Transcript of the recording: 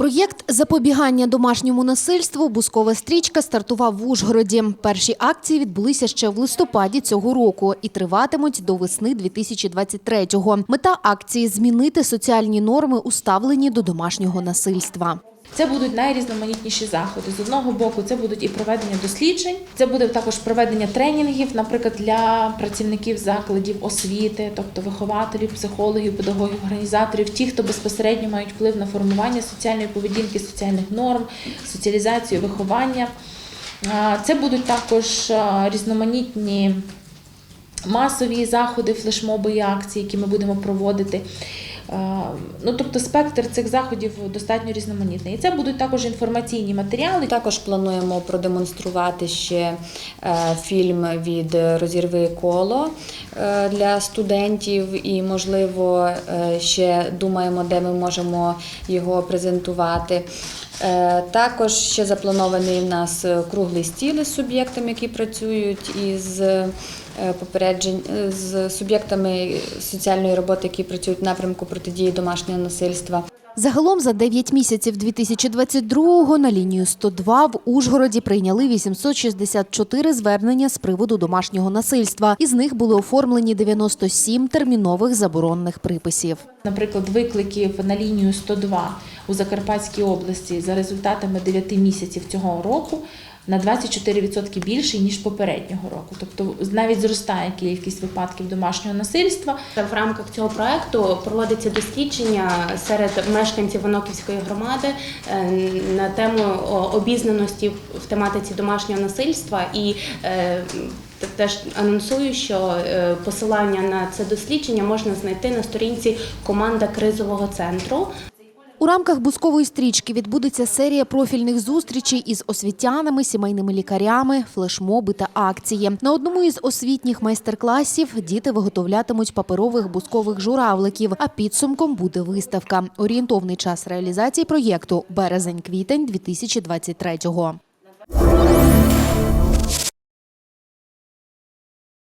Проєкт запобігання домашньому насильству Бускова стрічка стартував в Ужгороді. Перші акції відбулися ще в листопаді цього року і триватимуть до весни 2023-го. Мета акції змінити соціальні норми, уставлені до домашнього насильства. Це будуть найрізноманітніші заходи. З одного боку, це будуть і проведення досліджень, це буде також проведення тренінгів, наприклад, для працівників закладів освіти, тобто вихователів, психологів, педагогів, організаторів, ті, хто безпосередньо мають вплив на формування соціальної поведінки, соціальних норм, соціалізацію, виховання. Це будуть також різноманітні масові заходи, флешмоби і акції, які ми будемо проводити. Е, Ну, тобто спектр цих заходів достатньо різноманітний. І це будуть також інформаційні матеріали. Також плануємо продемонструвати ще е, фільм від Розірви коло е, для студентів, і, можливо, ще думаємо, де ми можемо його презентувати. Е, Також ще запланований в нас круглий стіл з суб'єктами, які працюють із е, попереджень е, з суб'єктами соціальної роботи, які працюють в напрямку протидії домашнього насильства. Загалом за 9 місяців 2022-го на лінію 102 в Ужгороді прийняли 864 звернення з приводу домашнього насильства. Із них були оформлені 97 термінових заборонних приписів. Наприклад, викликів на лінію 102 у Закарпатській області за результатами 9 місяців цього року на 24% більший, ніж попереднього року. Тобто навіть зростає кількість випадків домашнього насильства. В рамках цього проекту проводиться дослідження серед мешканців Оноківської громади е, на тему обізнаності в тематиці домашнього насильства і е, Теж анонсую, що е, посилання на це дослідження можна знайти на сторінці команда кризового центру. У рамках бускової стрічки відбудеться серія профільних зустрічей із освітянами, сімейними лікарями, флешмоби та акції. На одному із освітніх майстер-класів діти виготовлятимуть паперових бускових журавликів. А підсумком буде виставка. Орієнтовний час реалізації проєкту березень-квітень 2023-го.